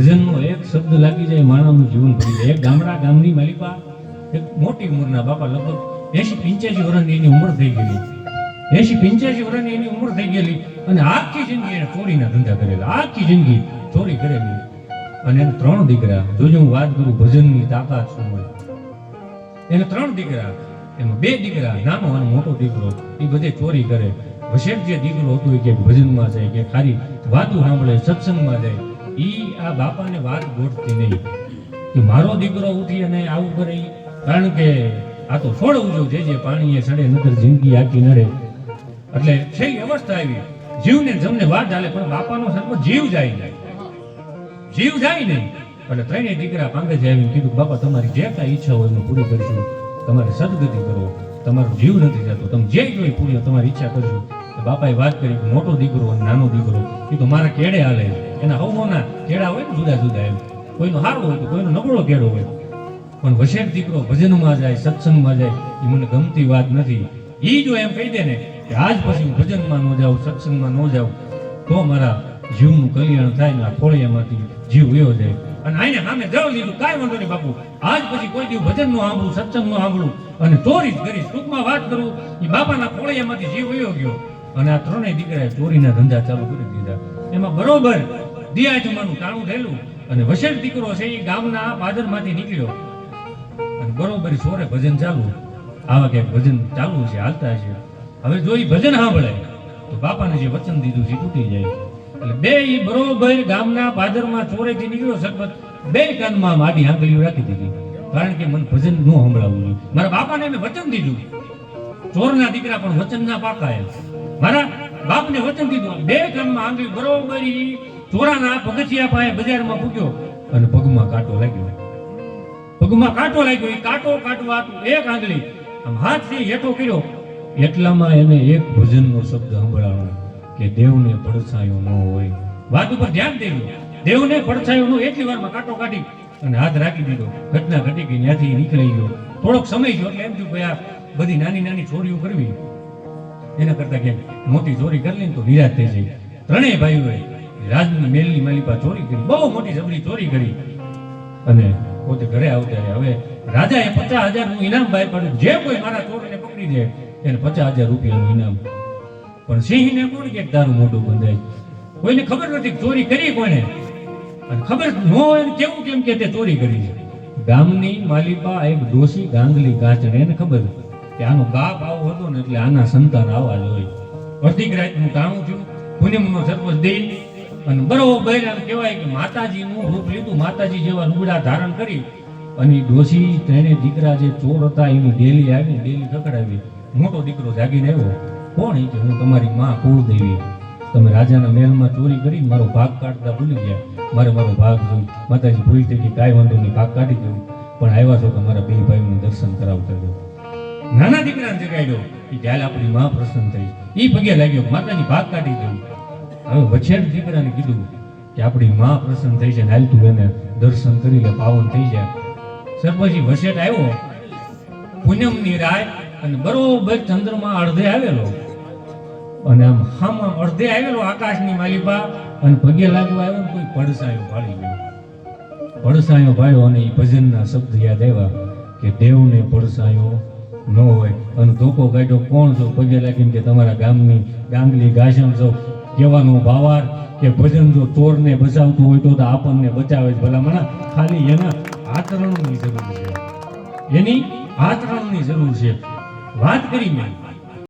ભજનનો એક શબ્દ લાગી જાય માણસનું જીવન ભરી જાય. એક ગામડા ગામની માલિકા, એક મોટી ઉંમરના બાપા લગભગ એસી પંચ્યાસી વર્ષની એની ઉંમર થઈ ગયેલી. એસી પંચ્યાસી વર્ષની એની ઉંમર થઈ ગયેલી અને આખી જિંદગી એને ચોરીના ધંધા કરેલા. આખી જિંદગી ચોરી કરેલી. અને એને ત્રણ દીકરા જોજો હું વાત કરું, ભજનની તાકાત શું હોય? એને ત્રણ દીકરા, એમાં બે દીકરા, નાનો અને મોટો દીકરો, એ બધે ચોરી કરે. વશેક જે દીકરો હતો કે ભજનમાં જાય કે ખાલી વાતું સાંભળે, સત્સંગમાં જાય. ઈ આ બાપાને વાત ગોઠતી નહીં. કે મારો દીકરો ઉઠી અને આવું કરે કારણ કે આ તો છોડવું જો જે જે પાણીએ સડે નતર જિંદગી આખી નડે. એટલે છેલ્લી અવસ્થા આવી. જીવને જમને વાત ચાલે, પણ બાપાનો સરખો જીવ જાય જાય જીવ જાય નહીં. એટલે ત્રણેય દીકરા પાંગે જ આવીને કીધું, બાપા, તમારી જે કાંઈ ઈચ્છા હોય એનું પૂરી કરીશું તમારે સદગતિ કરો. તમારો જીવ નથી જતો. તમે જે જોઈ પૂરી તમારી ઈચ્છા કરજો. બાપાએ વાત કરી, મોટો દીકરો નાનો દીકરો. એ તો મારા કેડે હાલે છે. એના હવમોના કેળા હોય ને જુદા જુદા એમ. કોઈનો સારો હોય તો કોઈનો નબળો કેળો હોય. પણ વશેર દીકરો ભજનમાં જાય, સત્સંગમાં જાય, એ મને ગમતી વાત નથી. એ જો એમ કહી દે ને કે આજ પછી હું ભજનમાં ન જાઉં, સત્સંગમાં ન જાઉં, તો મારા જીવનું કલ્યાણ થાય ને આ ખોળિયામાંથી જીવ એવો જાય. અને આને સામે જળ લીધું, કાંઈ વાંધો નહીં બાપુ. આજ પછી કોઈ દિવસ ભજનનું સાંભળું, સત્સંગનું સાંભળું. અને ચોરી જ કરીશ ટૂંકમાં વાત કરું એ બાપાના ખોળિયામાંથી જીવ વયો ગયો. અને આ ત્રણેય દીકરાએ ચોરીના ધંધા ચાલુ કરી દીધા. એમાં બરોબર દિયા જમાનું ટાણું અને વશેર દીકરો છે એ ગામના પાદરમાંથી નીકળ્યો. અને બરોબર સોરે ભજન ચાલુ. આવા કે ભજન ચાલુ છે, હાલતા છે. હવે જો એ ભજન સાંભળે, તો બાપાને જે વચન દીધું છે તૂટી જાય. એટલે બે એ બરોબર ગામના પાદરમાં ચોરેથી નીકળ્યો સરપત બે કાનમાં માડી આંગળીઓ રાખી દીધી. કારણ કે મને ભજન ન સંભળાવવું મારા બાપાને મેં વચન દીધું. ચોરના દીકરા પણ વચન ના પાકા મારા બાપને વચન દીધું. બે કાનમાં આંગળી બરોબર ચોરાના પગથિયા પાસે બજારમાં પૂગ્યો અને પગમાં કાંટો લાગ્યો પગમાં કાંટો લાગ્યો એ કાંટો કાઢવા એક આંગળી. આમ હાથથી હેઠો કર્યો. એટલામાં એને એક ભજનનો શબ્દ સંભળાયો કે દેવને પડછાયો ન હોય. વાત ઉપર ધ્યાન દેવું દેવને પડછાયો ન એટલી વારમાં કાંટો કાઢી અને હાથ રાખી દીધો. ઘટના ઘટી ગઈ, ત્યાંથી નીકળી ગયો. થોડોક સમય ગયો એટલે એમ થયું ભાઈ બધી નાની નાની ચોરીઓ કરવી. એના કરતા કે મોટી ચોરી કરી લઈને તો નિરાશ થઈ જાય. ત્રણેય ભાઈઓએ રાજની મેલની માલિપા ચોરી કરી, બહુ મોટી જબરી ચોરી કરી. અને પોતે ઘરે આવતા. હવે રાજાએ પચાસ હજારનું ઇનામ બહાર પાડ્યું. જે કોઈ મારા ચોરને પકડી દે, એને પચાસ હજાર રૂપિયાનું ઇનામ. પણ સિંહને કોણ કે તારું મોઢું બંધાય? કોઈને ખબર નથી ચોરી કરી કોને અને ખબર ન હોય ને કેવું કેમ કે તે ચોરી કરી છે. ગામની માલિપા એક ડોસી ગાંગલી ગાંચણ એને ખબર કે આનો બાપ આવો હતો ને એટલે આના સંતાન આવા જ હોય. અડધી રાતનું કામ થયું. પૂનમનો સરપંચ દે અને બરોબર કહેવાય કે માતાજીનું રૂપ લીધું. માતાજી જેવા લુગડા ધારણ કરી અને ડોસી તેને દીકરા જે ચોર હતા, એની ડેલી આવી ડેલી ખકડાવી મોટો દીકરો જાગીને આવ્યો. કોણ ઈ કે હું તમારી માં કુળદેવી તમે રાજાના મહેલમાં ચોરી કરી મારો ભાગ કાઢતા ભૂલી ગયા. મારે મારો ભાગ જોઈ. માતાજી ભૂલ થઈ ગઈ, કાંઈ વાંધો નહીં, ભાગ કાઢી દઉં. પણ આવ્યા છો કે મારા બે ભાઈનું દર્શન કરાવતા જાઓ નાના દીકરાને જગાડ્યો. કે જ્યારે આપણી માં પ્રસન્ન થઈ. એ પગે લાગ્યો માતાજી, ભાગ કાઢી દઉં. હવે વછેર દીકરાને કીધું કે આપણી માં પ્રસન્ન થઈ છે હાલ તું એને દર્શન કરી લે, પાવન થઈ જાય. સરપંચી વસેટ આવ્યો, પૂનમની રાય અને બરોબર ચંદ્રમાં અડધે આવેલો. અને આમ હામાં અડધે આવેલો આકાશની માલિપા અને પગે લાગવા આવ્યો કોઈ પડસાયો ભાળી ગયો. પડસાયો ભાળ્યો અને એ ભજનના શબ્દ યાદ આવ્યા કે દેવને પડસાયો ન હોય. અને ધોકો કાઢ્યો, કોણ છો પગે લાગીને કે તમારા ગામની ગામલી ગાસણ છો કહેવાનો ભાવાર કે ભજન જો ચોરને બચાવતું હોય તો આપણને બચાવે જ ભલામણા ખાલી એના આચરણની જરૂર છે. એની આચરણની જરૂર છે. વાત કરી મેં.